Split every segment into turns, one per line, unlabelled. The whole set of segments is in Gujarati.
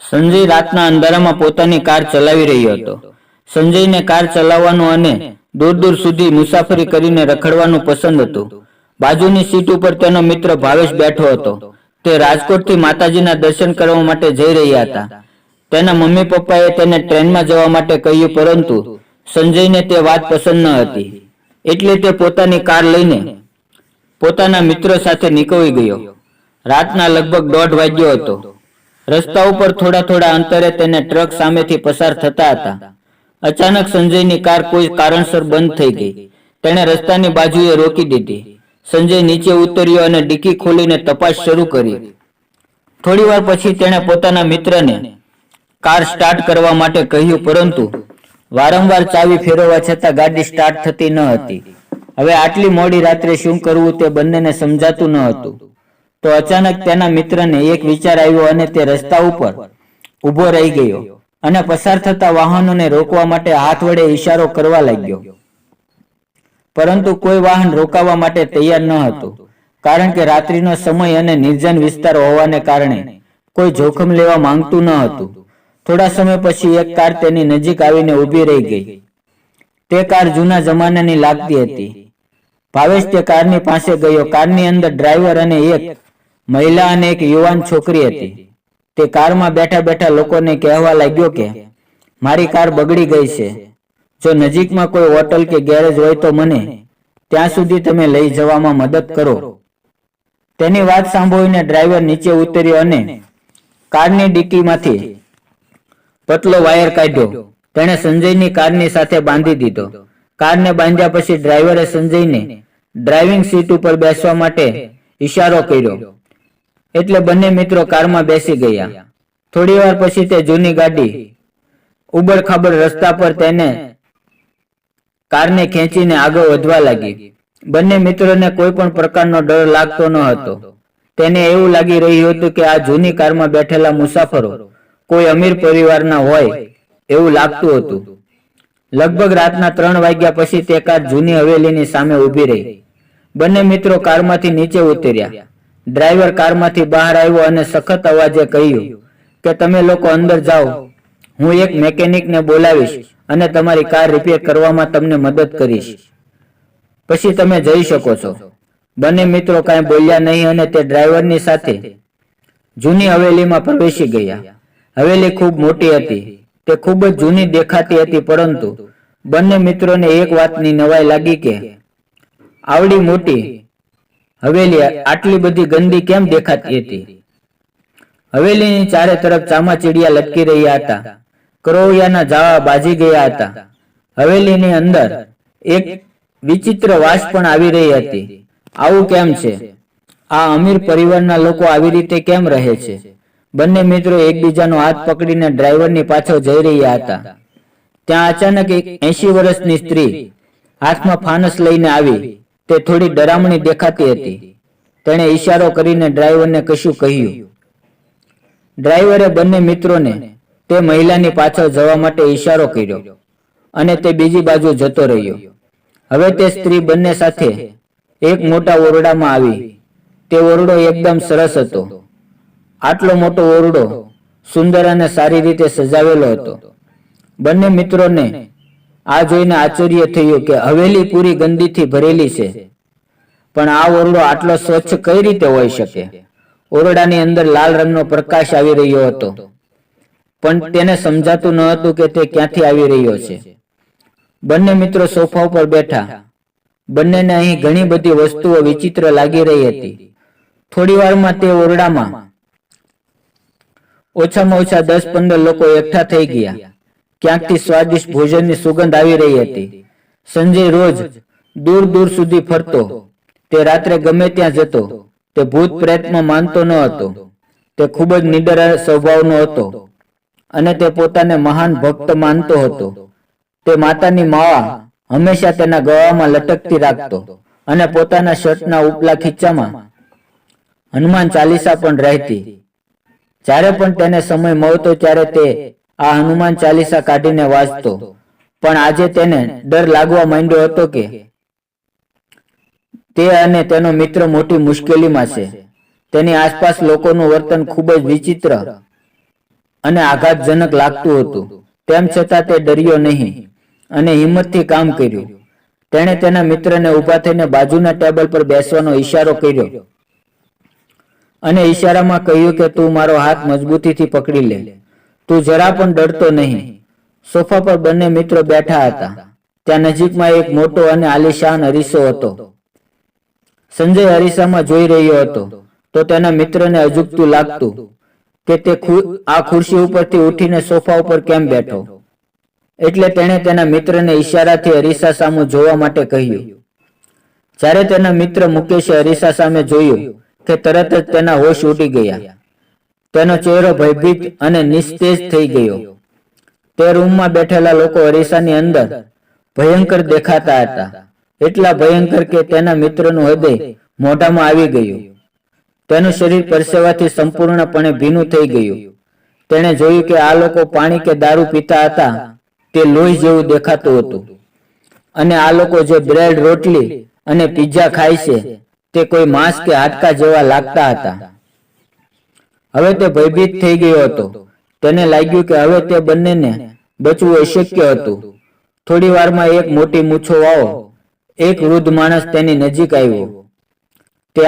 સંજય રાતના અંધારામાં પોતાની કાર ચલાવી રહ્યો હતો. સંજયને કાર ચલાવવાનું અને દૂર દૂર સુધી મુસાફરી કરીને રખડવાનું પસંદ હતું. બાજુની સીટ ઉપર તેનો મિત્ર ભાવેશ બેઠો હતો. તે રાજકોટથી માતાજીના દર્શન કરવા માટે જઈ રહ્યા હતા. તેના મમ્મી પપ્પાએ તેને ટ્રેનમાં જવા માટે કહ્યું, પરંતુ સંજયને તે વાત પસંદ ન હતી. એટલે તે પોતાની કાર લઈને પોતાના મિત્રો સાથે નીકળી ગયો. રાતના લગભગ દોઢ વાગ્યો હતો. રસ્તા ઉપર થોડા થોડા અંતરે તેને ટ્રક સામેથી પસાર થતા હતા. અચાનક સંજયની કાર કોઈ કારણસર બંધ થઈ ગઈ. તેણે રસ્તાની બાજુએ રોકી દીધી. સંજય નીચે ઉતર્યો અને ડિક્કી ખોલીને તપાસ શરૂ કરી. થોડી વાર પછી તેણે પોતાના મિત્રને કાર સ્ટાર્ટ કરવા માટે કહ્યું, પરંતુ વારંવાર ચાવી ફેરવવા છતાં ગાડી સ્ટાર્ટ થતી ન હતી. હવે આટલી મોડી રાત્રે શું કરવું તે બંનેને સમજાતું ન હતું. તો અચાનક તેના મિત્રને એક વિચાર આવ્યો અને તે રસ્તા ઉપર ઊભો રહી ગયો અને પસાર થતા વાહનોને રોકવા માટે હાથ વડે ઈશારો કરવા લાગ્યો. પરંતુ કોઈ વાહન રોકાવા માટે તૈયાર ન હતું, કારણ કે રાત્રિનો સમય અને નિર્જન વિસ્તાર હોવાને કારણે કોઈ જોખમ લેવા માંગતું ન હતું. થોડા સમય પછી એક કાર તેની નજીક આવીને ઊભી રહી ગઈ. તે કાર જૂના જમાનાની લાગતી હતી. ભાવેશ તે કારની પાસે ગયો. કારની અંદર ડ્રાઈવર અને એક મહિલા અને એક યુવાન છોકરી હતી. તે કારમાં બેઠા બેઠા લોકોને કહેવા લાગ્યો કે, મારી કાર બગડી ગઈ છે. જો નજીકમાં કોઈ હોટલ કે ગેરેજ હોય તો મને ત્યાં સુધી તમે લઈ જવામાં મદદ કરો. તેની વાત સાંભળીને ડ્રાઈવર નીચે ઉતર્યો અને કારની ડીકીમાંથી પતલો વાયર કાઢ્યો. તેણે સંજયની કારની સાથે બાંધી દીધો. કારને બાંધ્યા પછી ડ્રાઈવરે સંજયને ડ્રાઇવિંગ સીટ ઉપર બેસવા માટે ઈશારો કર્યો. એટલે બંને મિત્રો કારમાં બેસી ગયા. થોડી વાર પછી તે જૂની ગાડી, ઉબડ ખાબડ રસ્તા પર તેને કારને ખેંચીને આગળ વધવા લાગી. બંને મિત્રોને કોઈ પણ પ્રકારનો ડર લાગતો ન હતો. તેને એવું લાગી રહ્યું હતું કે આ જૂની કારમાં બેઠેલા મુસાફરો કોઈ અમીર પરિવારના હોય એવું લાગતું હતું. લગભગ રાતના ત્રણ વાગ્યા પછી તે કાર જૂની હવેલીની સામે ઊભી રહી. બંને મિત્રો કારમાંથી નીચે ઉતર્યા. ડ્રાઈવર કારમાંથી બહાર આવ્યો અને સખત અવાજે કહ્યું કે તમે લોકો અંદર જાઓ. હું એક મેકેનિકને બોલાવીશ અને તમારી કાર રિપેર કરવામાં તમને મદદ કરીશ. પછી તમે જઈ શકો છો. બંને મિત્રો કાંઈ બોલ્યા નહીં અને તે ડ્રાઈવરની સાથે જૂની હવેલીમાં પ્રવેશી ગયા. હવેલી ખૂબ મોટી હતી. તે ખૂબ જ જૂની દેખાતી હતી પરંતુ બંને મિત્રોને એક વાતની નવાઈ લાગી કે આવડી મોટી હવેલી આટલી બધી ગંદી કેમ દેખાતી હતી? હવેલીની ચારે તરફ ચામાચીડિયા લટકી રહ્યા હતા. કરોળિયાના જાવા બાજી ગયા હતા. હવેલીની અંદર એક વિચિત્ર વાસ પણ આવી રહી હતી. આવું કેમ છે? આ અમીર પરિવારના લોકો આવી રીતે કેમ રહે છે? બંને મિત્રો એકબીજાનો હાથ પકડીને ડ્રાઈવરની પાછળ જઈ રહ્યા હતા. ત્યાં અચાનક એક એસી વર્ષની સ્ત્રી હાથમાં ફાનસ લઈને આવી. તે થોડી ડરામણી દેખાતી હતી. તેણે ઈશારો કરીને ડ્રાઈવરને કશું કહ્યું. ડ્રાઈવરે બંને મિત્રોને તે મહિલાની પાછળ જવા માટે ઈશારો કર્યો અને તે બીજી બાજુ જતો રહ્યો. હવે તે સ્ત્રી બંને સાથે એક મોટા ઓરડામાં આવી. તે ઓરડો એકદમ સરસ હતો. આટલો મોટો ઓરડો સુંદર અને સારી રીતે સજાવેલો હતો. બંને મિત્રોને આ જોઈને આશ્ચર્ય થયું કે હવેલી પૂરી ગંદીથી ભરેલી છે. પણ આ ઓરડો આટલો સ્વચ્છ કઈ રીતે હોઈ શકે? ઓરડાની અંદર લાલ રંગનો પ્રકાશ આવી રહ્યો હતો. પણ તેને સમજાતું ન હતું કે તે ક્યાંથી આવી રહ્યો છે. બંને મિત્રો સોફા ઉપર બેઠા. બંનેને અહીં ઘણી બધી વસ્તુઓ વિચિત્ર લાગી રહી હતી. થોડી વારમાં તે ઓરડામાં ઓછામાં ઓછા દસ પંદર લોકો એકઠા થઈ ગયા. ક્યાંકથી સ્વાદિષ્ટ ભોજનની સુગંધ આવી રહી હતી. સંજય રોજ દૂર દૂર સુધી ફરતો. તે રાત્રે ગમે ત્યાં જતો. તે ભૂત પ્રેતમાં માનતો ન હતો. તે ખૂબ જ નિડર સ્વભાવનો હતો. અને તે પોતાને મહાન ભક્ત માનતો હતો. તે માતાની માવા હંમેશા તેના ગળામાં લટકતી રાખતો. અને પોતાના શર્ટના ઉપલા ખીચામાં હનુમાન ચાલીસા પણ રહેતી. જ્યારે પણ તેને સમય મળતો ત્યારે તે આ હનુમાન ચાલીસા કાઢીને વાંચતો. પણ આજે તેને ડર લાગવા માંડ્યો હતો કે તે અને તેનો મિત્ર મોટી મુશ્કેલીમાં છે. તેની આસપાસ લોકોનું વર્તન ખૂબ જ વિચિત્ર અને આઘાતજનક લાગતું હતું. તેમ છતાં તે ડર્યો નહીં અને હિંમતથી કામ કર્યું. તેણે તેના મિત્રને ઊભા થઈને બાજુના ટેબલ પર બેસવાનો ઈશારો કર્યો અને ઈશારામાં કહ્યું કે, તું મારો હાથ મજબૂતીથી પકડી લે. તું જરા પણ ડરતો નહીં. સોફા પર બંને મિત્રો બેઠા હતા. ત્યાં નજીકમાં એક મોટો અને આલિશાન અરીસો હતો. સંજય અરીસામાં જોઈ રહ્યો હતો. તો તેના મિત્રને અજુગતું લાગતું કે તે આ ખુરશી ઉપરથી ઉઠીને સોફા ઉપર કેમ બેઠો? એટલે તેણે તેના મિત્રને ઈશારાથી અરીસા સામું જોવા માટે કહ્યું. જ્યારે તેના મિત્ર મુકેશે અરીસા સામે જોયું કે તરત જ તેના હોશ ઉડી ગયા. તેનો ચહેરો ભયભીત અને નિસ્તેજ થઈ ગયો. તે રૂમમાં બેઠેલા લોકો અરીસાની અંદર ભયંકર દેખાતા હતા. એટલા ભયંકર કે તેના મિત્રનું હૃદય મોઢામાં આવી ગયું. તેનું શરીર પરસેવાથી સંપૂર્ણપણે ભીનું થઈ ગયું. તેણે જોયું કે આ લોકો પાણી કે દારૂ પીતા હતા તે લોહી જેવું દેખાતું હતું. અને આ લોકો જે બ્રેડ, રોટલી અને પીઝા ખાય છે તે કોઈ માંસ કે હાડકા જેવા લાગતા હતા. હવે તે ભયભીત થઈ ગયો હતો. તેને લાગ્યું કે હવે તે બંનેને બચવું અશક્ય હતું. થોડી વારમાં એક મોટી મૂછો વાવો. એક વૃદ્ધ માણસ તેની નજીક આવ્યો. તે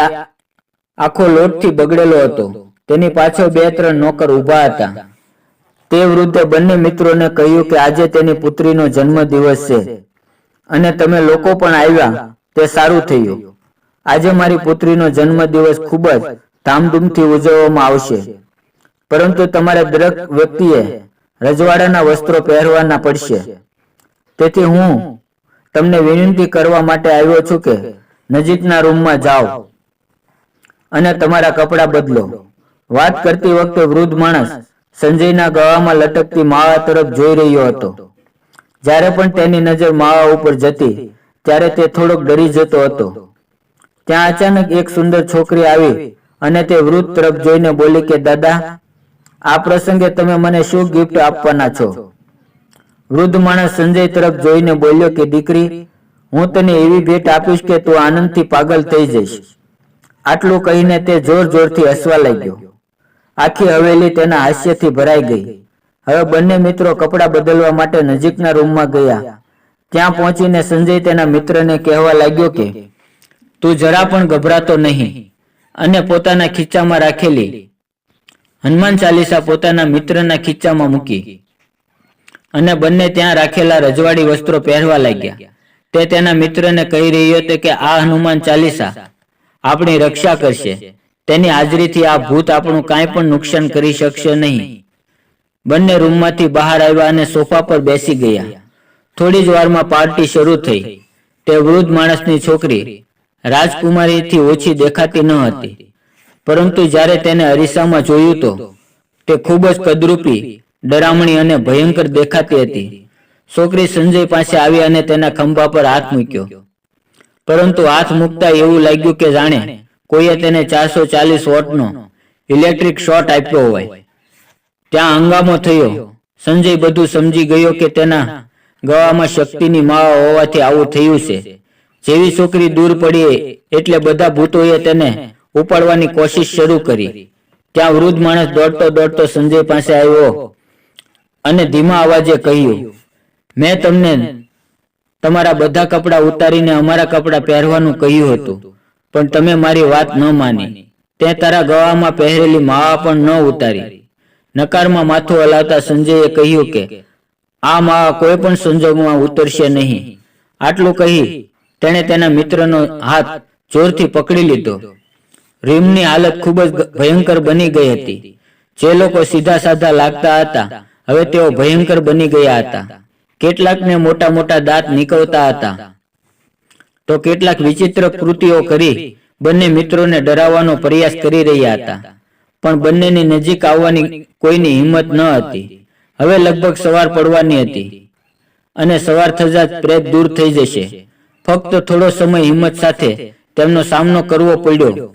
આખો લોટથી બગડેલો હતો. તેની પાછળ બે ત્રણ નોકર ઊભા હતા. તે વૃદ્ધે બંને મિત્રોને કહ્યું કે આજે તેની પુત્રીનો જન્મદિવસ છે. અને તમે લોકો પણ આવ્યા. તે સારું થયું. આજે મારી પુત્રીનો જન્મદિવસ ખૂબ જ ધામધૂમથી ઉજવવામાં આવશે. પરંતુ તમારે દરેક વ્યક્તિએ રજવાડાના વસ્ત્રો પહેરવાના પડશે. તેથી હું તમને વિનંતી કરવા માટે આવ્યો છું કે નજીકના રૂમમાં જાઓ અને તમારા કપડાં બદલો. વાત કરતી વખતે વૃદ્ધ માણસ સંજયના ગળામાં લટકતી માળા તરફ જોઈ રહ્યો હતો. જ્યારે પણ તેની નજર માળા ઉપર જતી, ત્યારે તે થોડોક ડરી જતો હતો. ત્યાં અચાનક એક સુંદર છોકરી આવી અને તે વૃદ્ધ તરફ જોઈને બોલી કે, દાદા, આ પ્રસંગે તમે મને શું ગિફ્ટ આપવાના છો? વૃદ્ધ માણસ સંજય તરફ જોઈને બોલ્યો કે, દીકરી, હું તને એવી ભેટ આપીશ કે તું આનંદથી પાગલ થઈ જઈશ. આટલું કહીને તે જોર જોરથી હસવા લાગ્યો. આખી હવેલી તેના હાસ્યથી ભરાઈ ગઈ. હવે બંને મિત્રો કપડાં બદલવા માટે નજીકના રૂમમાં ગયા. ત્યાં પહોંચીને સંજય તેના મિત્રને કહેવા લાગ્યો કે, તું જરા પણ ગભરાતો નહીં. અને પોતાના ખીચામાં રાખેલી. હનુમાન ચાલીસા પોતાના મિત્રના ખીચામાં મૂકી. અને બંને ત્યાં રાખેલા રજવાડી વસ્ત્રો પહેરવા લાગ્યા. તે તેના મિત્રને કહી રહ્યો હતો કે આ હનુમાન ચાલીસા આપણી રક્ષા કરશે. તેની હાજરીથી આ ભૂત આપણું કાંઈ પણ નુકસાન કરી શકશે નહીં. બંને રૂમમાંથી બહાર આવ્યા અને સોફા પર બેસી ગયા. થોડી જ વારમાં પાર્ટી શરૂ થઈ. તે વૃદ્ધ માણસની છોકરી રાજકુમારીથી ઓછી દેખાતી ન હતી. પરંતુ જ્યારે તેને અરીસામાં જોયું તો, તે ખૂબ જ કદરૂપી, ડરામણી અને ભયંકર દેખાતી હતી. છોકરી સંજય પાસે આવી અને તેના ખંભા પર હાથ મૂક્યો. પરંતુ હાથ મૂકતા એવું લાગ્યું કે જાણે કોઈએ તેને ચારસો ચાલીસ વોટનો ઇલેક્ટ્રિક શોટ આપ્યો હોય. ત્યાં હંગામો થયો. સંજય બધું સમજી ગયો કે તેના ગવામાં શક્તિની માવા હોવાથી આવું થયું છે. જેવી છોકરી દૂર પડી એટલે બધા ભૂતોએ તેને ઉપાડવાની કોશિશ શરૂ કરી. ત્યાં વૃદ્ધ માણસ દોડતો દોડતો સંજય પાસે આવ્યો અને ધીમા અવાજે કહ્યું, મેં તમને તમારા બધા કપડાં ઉતારીને અમારા કપડાં પહેરવાનું કહ્યું હતું, પણ તમે મારી વાત ન માની. તે તારા ગવામાં પહેરેલી માવા પણ ન ઉતારી. નકારમાં માથું હલાવતા સંજયે કહ્યું કે, આ માવા કોઈ પણ સંજોગમાં ઉતરશે નહીં. આટલું કહી તેણે તેના મિત્રનો હાથ જોરથી પકડી લીધો. રીમની હાલત ખૂબ જ ભયંકર બની ગઈ હતી. જે લોકો સીધા સાધા લાગતા હતા, હવે તેઓ ભયંકર બની ગયા હતા. કેટલાકને મોટા મોટા દાંત નીકળતા હતા. તો કેટલાક વિચિત્ર કૃતિઓ કરી બંને મિત્રોને ડરાવવાનો પ્રયાસ કરી રહ્યા હતા. પણ બંનેની નજીક આવવાની કોઈની હિંમત ન હતી. હવે લગભગ સવાર પડવાની હતી અને સવાર થતા પ્રેત દૂર થઈ જશે. ફક્ત થોડો સમય હિંમત સાથે તેમનો સામનો કરવો પડ્યો.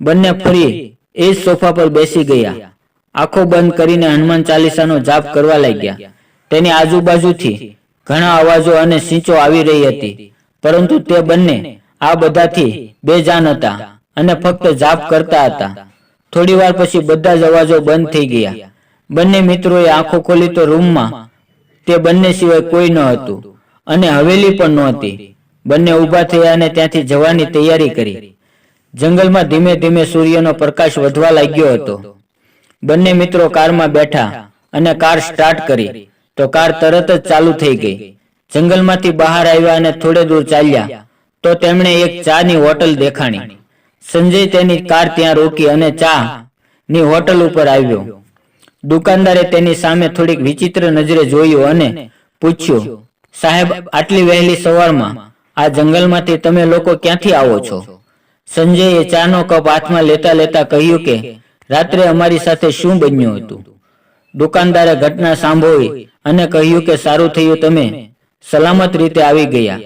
બંને ફરી એ જ સોફા પર બેસી ગયા. આંખો બંધ કરીને હનુમાન ચાલીસાનો જાપ કરવા લાગ્યા. તેની આજુબાજુથી ઘણા અવાજો અને સિંચો આવી રહી હતી. પરંતુ તે બંને આ બધાથી બેજાન હતા અને ફક્ત જાપ કરતા હતા. થોડી વાર પછી બધા જ અવાજો બંધ થઈ ગયા. બંને મિત્રોએ આંખો ખોલી તો રૂમમાં તે બંને સિવાય કોઈ ન હતું અને હવેલી પણ નહોતી. બંને ઊભા થયા અને ત્યાંથી જવાની તૈયારી કરી. જંગલમાં ધીમે ધીમે સૂર્યનો પ્રકાશ વધવા લાગ્યો હતો. બંને મિત્રો કારમાં બેઠા અને કાર સ્ટાર્ટ કરી. તો કાર તરત જ ચાલુ થઈ ગઈ. જંગલમાંથી બહાર આવ્યા અને થોડે દૂર ચાલ્યા, તો તેમણે એક ચાની હોટલ દેખાણી. સંજય તેની કાર ત્યાં રોકી અને ચા ની હોટલ ઉપર આવ્યો. દુકાનદારે તેની સામે થોડીક વિચિત્ર નજરે જોયું અને પૂછ્યું, સાહેબ, આટલી વહેલી સવારમાં આ જંગલમાંથી તમે લોકો ક્યાંથી આવો છો? સંજયે ચાનો કપ હાથમાં લેતા લેતા કહ્યું કે, રાત્રે અમારી સાથે શું બન્યું હતું? દુકાનદારે ઘટના સાંભળી અને કહ્યું કે, સારું થયું તમે સલામત રીતે આવી ગયા.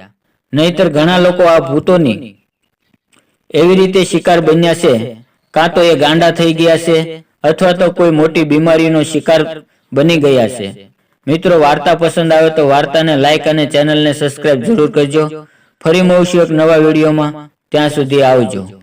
નહીતર ઘણા લોકો આ ભૂતોની એવી રીતે શિકાર બન્યા છે. કાં તો એ ગાંડા થઈ ગયા છે અથવા તો કોઈ મોટી બીમારીનો શિકાર બની ગયા છે. મિત્રો, વાર્તા પસંદ આવે તો વાર્તાને લાઈક અને ચેનલને સબસ્ક્રાઇબ જરૂર કરજો. ફરી મળશું એક નવા વિડીયોમાં. ત્યાં સુધી આવજો.